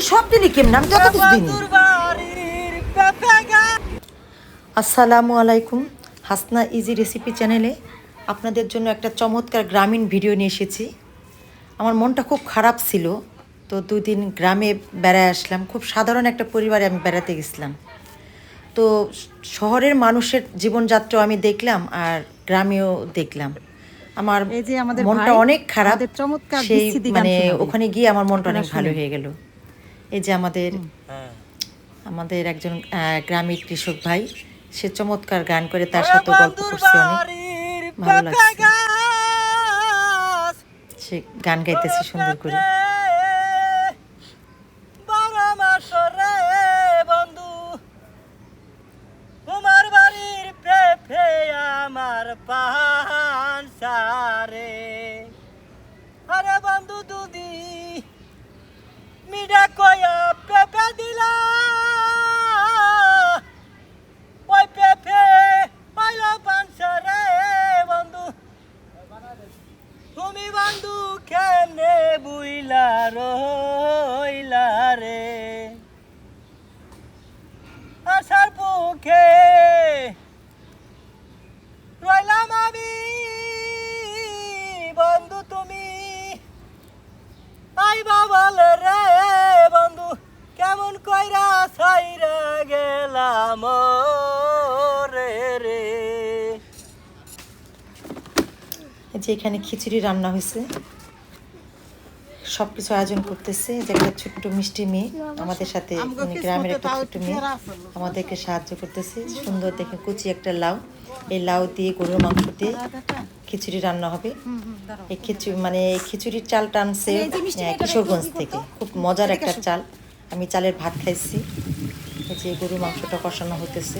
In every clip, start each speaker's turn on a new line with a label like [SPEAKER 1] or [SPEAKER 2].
[SPEAKER 1] তুই সব দিনই কেমন? আমি যত কিছু দিনই আসসালামু আলাইকুম। হাসনা ইজি রেসিপি চ্যানেলে আপনাদের জন্য একটা চমৎকার গ্রামীণ ভিডিও নিয়ে এসেছি। আমার মনটা খুব খারাপ ছিল তো দুদিন গ্রামে বেড়ায় আসলাম। খুব সাধারণ একটা পরিবারে আমি বেড়াতে গেছিলাম। তো শহরের মানুষের জীবনযাত্রাও আমি দেখলাম আর গ্রামেও দেখলাম। আমার
[SPEAKER 2] এই যে আমাদের
[SPEAKER 1] মনটা অনেক খারাপ
[SPEAKER 2] চমৎকার
[SPEAKER 1] সেই মানে ওখানে গিয়ে আমার মনটা অনেক ভালো হয়ে গেল। এই যে আমাদের আমাদের একজন গ্রামীণ কৃষক ভাই সে চমৎকার গান করে তার সাথে গল্প করছে অনেক। ভালো লাগছে। সে গান গাইতেছে সুন্দর করে। যে এখানে খিচুড়ি রান্না হয়েছে সব কিছু আয়োজন করতেছে যে একটা ছোট্ট মিষ্টি মেয়ে আমাদের সাথে মানে গ্রামের একটা ছোট্ট মেয়ে আমাদেরকে সাহায্য করতেছে। সুন্দর দেখে কুচি একটা লাউ। এই লাউ দিয়ে গরুর মাংস দিয়ে খিচুড়ি রান্না হবে। এই খিচুড়ি মানে এই খিচুড়ির চাল টানছে কিশোরগঞ্জ থেকে। খুব মজার একটা চাল। আমি চালের ভাত খাইছি। এই যে গরুর মাংসটা কষানো হতেছে।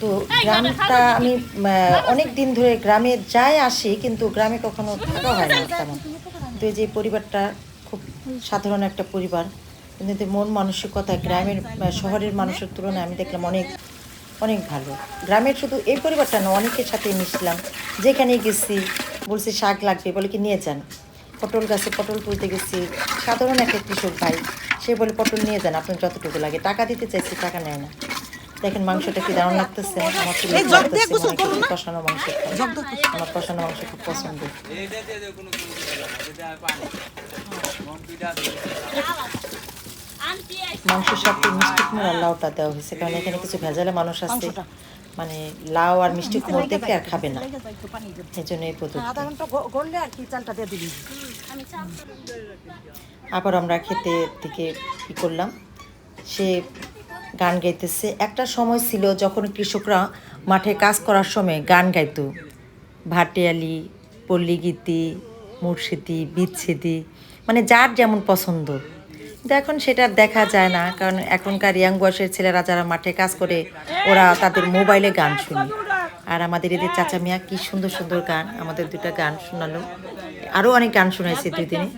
[SPEAKER 1] তো গ্রামটা আমি অনেক দিন ধরে গ্রামে যাই আসি কিন্তু গ্রামে কখনো থাকা হয় না তেমন। তো এই যে পরিবারটা খুব সাধারণ একটা পরিবার কিন্তু মন মানসিকতা গ্রামের শহরের মানুষের তুলনায় আমি দেখলাম অনেক অনেক ভালো। গ্রামের শুধু এই পরিবারটা না অনেকের সাথে মিশলাম। যেখানে গেছি বলছি শাক লাগবে বলে কি নিয়ে যান? পটল গাছে পটল তুলতে গেছি। সাধারণ একটা কৃষক ভাই সে বলে পটল নিয়ে যান আপনার যতটুকু লাগে। টাকা দিতে চাইছি টাকা নেয় না। দেখেন মাংসটা কি দারুণ লাগতেছে। আমার? কষানো মাংস আমার কষানো মাংস খুব পছন্দ। মাংসের সাথে মিষ্টি কুমড়ো আর লাউটা দেওয়া হয়েছে কারণ এখানে কিছু ভেজালে মানুষ আছে। মানে লাউ আর মিষ্টি কুমড়ো দেখে আর খাবে না। এই জন্য এই পদ্ধতি। আবার আমরা খেতে থেকে কি করলাম। সে গান গাইতেছে। একটা সময় ছিল যখন কৃষকরা মাঠে কাজ করার সময় গান গাইতো। ভাটিয়ালি, পল্লীগীতি, মুর্শিদি, বিচ্ছেদি মানে যার যেমন পছন্দ। কিন্তু এখন সেটা দেখা যায় না, কারণ এখনকার ইয়াং বয়সের ছেলেরা যারা মাঠে কাজ করে, ওরা তাদের মোবাইলে গান শুনে। আর আমাদের এদের চাচা মিয়া কি সুন্দর সুন্দর গান, আমাদের দুটা গান শোনালো। আরও অনেক গান শোনাইছে দুই দিনে।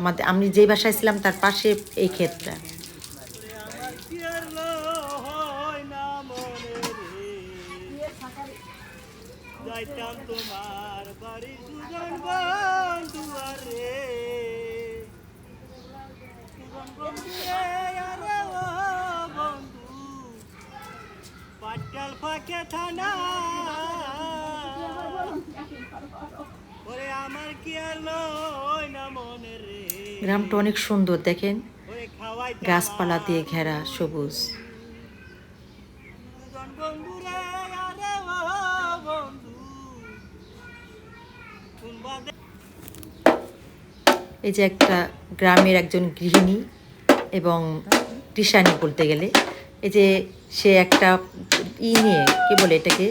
[SPEAKER 1] আমাদের, আমি যেই বাসায় ছিলাম তার পাশে এই ক্ষেতটা।
[SPEAKER 3] তোমার বাড়ি সুজন বন্ধুয়ারে সুজন বন্ধুরে আরে ও বন্ধু পাটাল ফাঁকে থানা। ওরে আমার কি আর লয় না মনে রে?
[SPEAKER 1] গ্রামটা অনেক সুন্দর দেখেন? গাছপালা দিয়ে ঘেরা সবুজ।
[SPEAKER 3] বন্ধুরে।
[SPEAKER 1] এই যে একটা গ্রামের একজন গৃহিণী এবং কৃষানি বলতে গেলে, এই যে সে একটা ই নিয়ে, কি বলে এটাকে?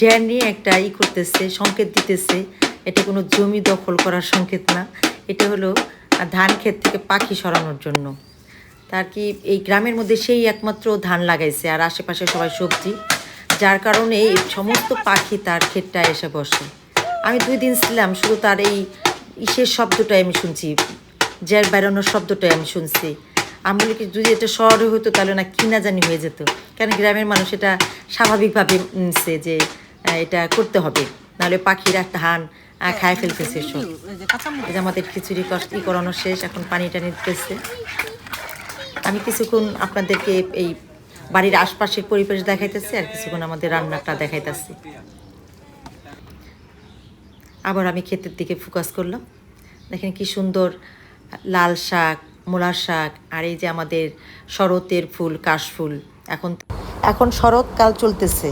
[SPEAKER 1] জ্যার নিয়ে একটা ই করতেছে, সংকেত দিতেছে। এটা কোনো জমি দখল করার সংকেত না। এটা হলো ধান ক্ষেত থেকে পাখি সরানোর জন্য। তার কি এই গ্রামের মধ্যে সেই একমাত্র ধান লাগাইছে আর আশেপাশে সবাই সবজি, যার কারণে এই সমস্ত পাখি তার ক্ষেতটায় এসে বসে। আমি দুই দিন ছিলাম শুধু তার এই ইসের শব্দটাই আমি শুনছি জের বেরোনোর শব্দটাই আমি শুনছি। আমি বলি কি যদি এটা শহরে হতো তাহলে না কিনা জানি হয়ে যেত। কারণ গ্রামের মানুষ এটা স্বাভাবিকভাবে নিচ্ছে যে এটা করতে হবে। নাহলে পাখিরা ধান খায় ফেলতেছে সব।
[SPEAKER 2] এই যে
[SPEAKER 1] আমাদের খিচুড়ি কষ্ট ই করানো শেষ এখন পানি টানি দিতেছে আমি কিছুক্ষণ আপনাদেরকে এই বাড়ির আশপাশের পরিবেশ দেখাইতেছি আর কিছুক্ষণ আমাদের রান্নাটা দেখাইতেছি। আবার আমি ক্ষেতের দিকে ফোকাস করলাম। দেখেন কি সুন্দর লাল শাক মূলার শাক আর এই যে আমাদের শরতের ফুল কাশফুল এখন এখন শরৎকাল চলতেছে।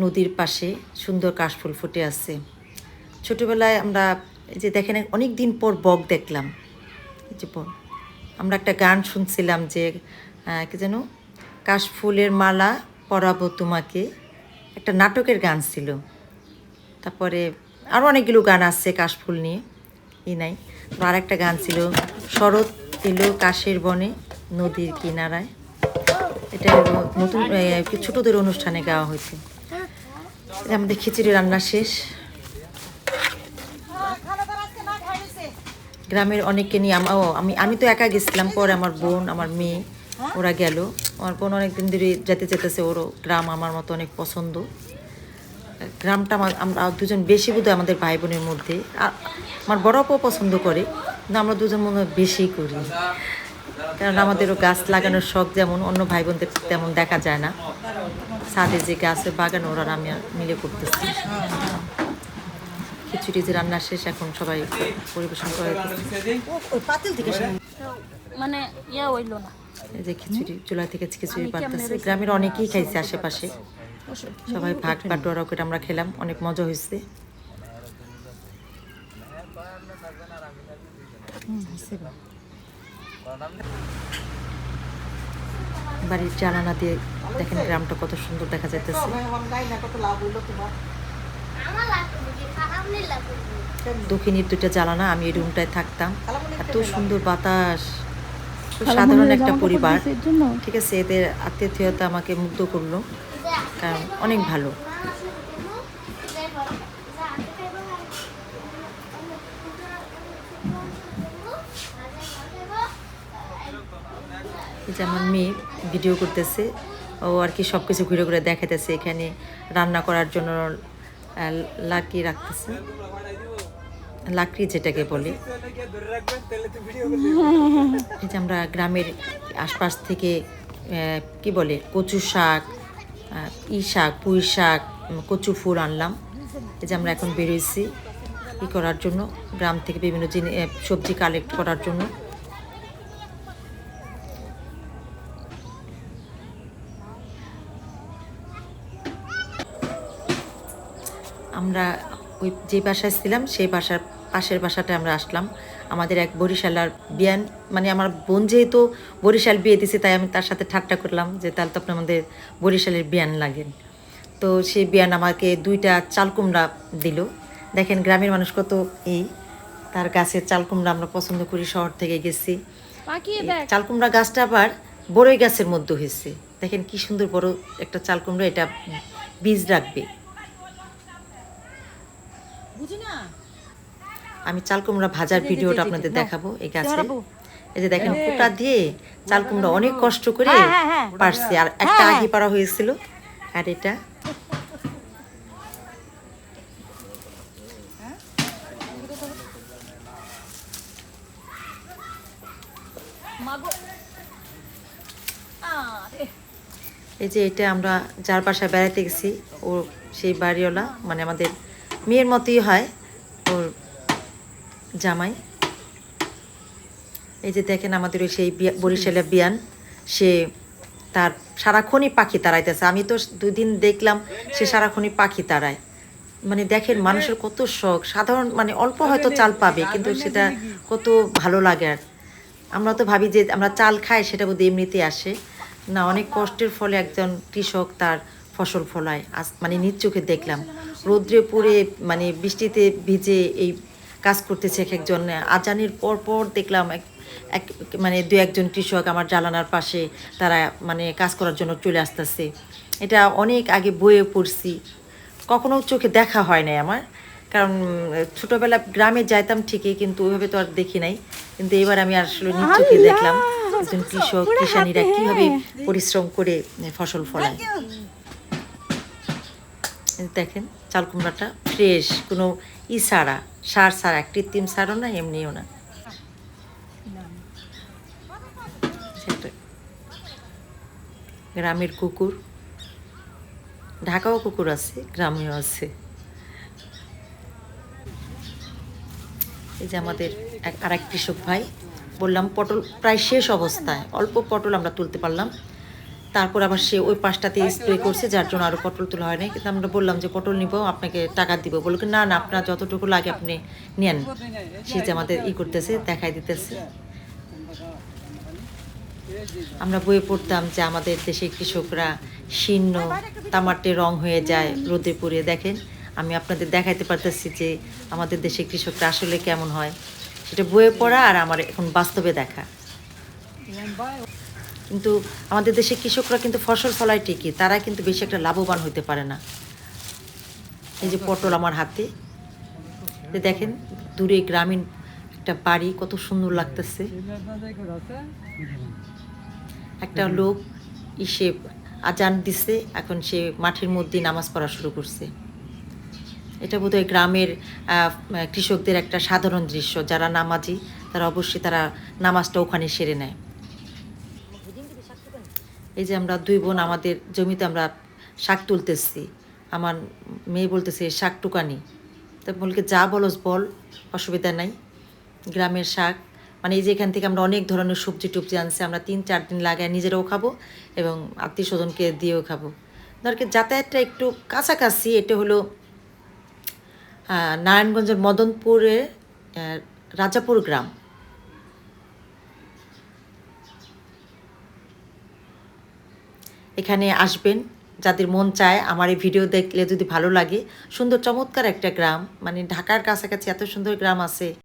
[SPEAKER 1] নদীর পাশে সুন্দর কাশফুল ফুটে আছে। ছোটোবেলায় আমরা এই যে দেখেন অনেক দিন পর বক দেখলাম। এই যে। আমরা একটা গান শুনছিলাম যে কি যেন? কাশফুলের মালা পরাবো তোমাকে। একটা নাটকের গান ছিল। তারপরে আরও অনেকগুলো গান আসছে কাশফুল নিয়ে। ই নাই। তো আর একটা গান ছিল শরৎ এলো কাশের বনে নদীর কিনারায়। এটা নতুন ছোটদের অনুষ্ঠানে গাওয়া হয়েছে। যে আমাদের খিচুড়ি রান্না শেষ। গ্রামের অনেককে নিয়ে ও, আমি আমি তো একা গেছিলাম পরে আমার বোন আমার মেয়ে ওরা গেল। আমার বোন অনেকদিন ধরে যেতে যেতেছে ওরও গ্রাম আমার মতো অনেক পছন্দ। গ্রামটা আমার আমরা দুজন বেশি বোধহয় আমাদের ভাই বোনের মধ্যে আমার বড় অপাও পছন্দ করে কিন্তু আমরা দুজন মনে হয় বেশি করি। কারণ আমাদেরও গাছ লাগানোর শখ যেমন অন্য ভাই বোনদের তেমন দেখা যায় না। ছাদে যে গাছের বাগান ওরা আমি আর মিলে করতেছি। খিচুড়ি যে রান্না শেষ এখন সবাই পরিবেশন করে
[SPEAKER 4] মানে ইয়া হইল না।
[SPEAKER 1] এই যে খিচুড়ি চুলা থেকে খিচুড়ি পারতেছে গ্রামের অনেকেই খাইছে আশেপাশে। সবাই ভাগ বাটোয়ারা করে আমরা খেলাম অনেক মজা হয়েছে। বাড়ির জানালা দিয়ে দেখেন গ্রামটা কত সুন্দর দেখা যাইতেছে। দক্ষিণের দুইটা জ্বালানা আমি এই রুমটায় থাকতাম। এত সুন্দর বাতাস সাধারণ একটা পরিবার। ঠিক আছে এদের আত্মীয়তা আমাকে মুগ্ধ করল। কারণ অনেক ভালো। আমার মেয়ে ভিডিও করতেছে, ও আর কি সব কিছু ঘুরে ঘুরে দেখাতেছে এখানে, রান্না করার জন্য লাকড়ি রাখতেছে। লাকড়ি যেটাকে বলে। যে আমরা গ্রামের আশপাশ থেকে কি বলে কচু শাক ই শাক, পুঁই শাক কচু ফুল আনলাম। এই যে আমরা এখন বেরোইছি ই করার জন্য, গ্রাম থেকে বিভিন্ন জিনিস সবজি কালেক্ট করার জন্য। আমরা ওই যে বাসায় ছিলাম, সেই বাসার পাশের বাসাটা আমরা আসলাম। আমাদের এক বরিশালার বিয়ান মানে আমার বোন যেহেতু বরিশাল বিয়ে দিছে তাই আমি তার সাথে ঠাট্টা করলাম যে তাহলে তো আপনি আমাদের বরিশালের বিয়ান লাগেন। তো সেই বিয়ান আমাকে দুইটা চালকুমড়া দিল। দেখেন গ্রামের মানুষ কত এই তার গাছের চালকুমড়া আমরা পছন্দ করি শহর থেকে গেছি।
[SPEAKER 4] পাকিয়ে
[SPEAKER 1] এই
[SPEAKER 4] দেখ।
[SPEAKER 1] চাল কুমড়া গাছটা আবার বড়ই গাছের মধ্যে হয়েছে। দেখেন কি সুন্দর বড় একটা চাল কুমড়া এটা বীজ রাখবে
[SPEAKER 2] বুঝি না
[SPEAKER 1] আমি চাল কুমড়া ভাজার ভিডিওটা আপনাদের দেখাবো। এই গাছে এই যে দেখেন কুটা দিয়ে চাল কুমড়া অনেক কষ্ট করে পারছি। আর একটা আগে পারা হয়েছিল। আর এটা এই যে এটা আমরা যার বাসায় বেড়াতে গেছি ও সেই বাড়িওয়ালা মানে আমাদের মেয়ের মতোই হয়। জামাই। এই যে দেখেন আমাদের ওই সেই বরিশালের বিয়ান, সে তার সারাক্ষণই পাখি তাড়াইতেছে। আমি তো দুই দিন দেখলাম সে সারাক্ষণই পাখি তাড়ায়। মানে দেখেন মানুষের কত শখ, সাধারণ মানে অল্প হয়তো চাল পাবে, কিন্তু সেটা কত ভালো লাগে আর। আমরা তো ভাবি যে আমরা চাল খাই, সেটা বোধহয় এমনিতে আসে। না, অনেক কষ্টের ফলে একজন কৃষক তার ফসল ফলায়। আজ মানে নিজ চোখে দেখলাম। রৌদ্রে পড়ে মানে বৃষ্টিতে ভিজে এই কাজ করতেছে এক একজন। আজানের পর পর দেখলাম এক এক মানে দু একজন কৃষক আমার জ্বালানার পাশে তারা মানে কাজ করার জন্য চলে আসতেছে। এটা অনেক আগে বইয়ে পড়ছি। কখনো চোখে দেখা হয় নাই আমার। কারণ ছোটবেলা গ্রামে যাইতাম ঠিকই কিন্তু ওইভাবে তো আর দেখি নাই। কিন্তু এবার আমি আসলে নিজ চোখে দেখলাম একজন কৃষক কিষানীরা কীভাবে পরিশ্রম করে ফসল ফলায়। দেখেন চাল কুমড়াটা ফ্রেশ কোনো ই সারা সার সারা কৃত্রিম সারও না, এমনিও না। গ্রামের কুকুর। ঢাকাও কুকুর আছে, গ্রামেও আছে। এই যে আমাদের আর এক কৃষক ভাই, বললাম পটল প্রায় শেষ অবস্থায়, অল্প পটল আমরা তুলতে পারলাম। তারপর আবার সে ওই পাশটাতে স্প্রে করছে যার জন্য আরও পটল তোলা হয়নি। কিন্তু আমরা বললাম যে পটল নিব আপনাকে টাকা দিব। বলল কি, না না আপনার যতটুকু লাগে আপনি নেন সে যে আমাদের ই করতেছে দেখাই দিতেছে। আমরা বইয়ে পড়তাম যে আমাদের দেশে কৃষকরা শীর্ণ তামাটে রং হয়ে যায় রোদে পুড়ে দেখেন। আমি আপনাদের দেখাইতে পারতেছি যে আমাদের দেশে কৃষকরা আসলে কেমন হয়। সেটা বইয়ে পড়া আর আমার এখন বাস্তবে দেখা। কিন্তু আমাদের দেশে কৃষকরা কিন্তু ফসল ফলায় ঠিকই, তারা কিন্তু বেশি একটা লাভবান হতে পারে না। এই যে পটল আমার হাতে দেখেন, দূরে গ্রামীণ একটা বাড়ি, কত সুন্দর লাগতেছে। একটা লোক ইসে আজান দিছে, এখন সে মাঠের মধ্যে নামাজ পড়া শুরু করছে। এটা বোধহয় গ্রামের কৃষকদের একটা সাধারণ দৃশ্য, যারা নামাজি, তারা অবশ্যই তারা নামাজটা ওখানে সেরে নেয়। এই যে আমরা দুই বোন আমাদের জমিতে আমরা শাক তুলতেছি। আমার মেয়ে বলতেছে শাক টুকানি। তা বলকে যা বলস বল অসুবিধা নাই। গ্রামের শাক মানে এই যে এখান থেকে আমরা অনেক ধরনের সবজি টুবজি আনছি আমরা তিন চার দিন লাগায় নিজেরাও খাব এবং আত্মীয় স্বজনকে দিয়েও খাব। ধরকে যাতায়াতটা একটু কাছাকাছি এটা হলো নারায়ণগঞ্জের মদনপুরের আহ, রাজাপুর গ্রাম। এখানে আসবেন। যাদের মন চায় আমার এই ভিডিও দেখলে যদি ভালো লাগে। সুন্দর চমৎকার একটা গ্রাম। মানে ঢাকার কাছাকাছি এত সুন্দর গ্রাম আছে।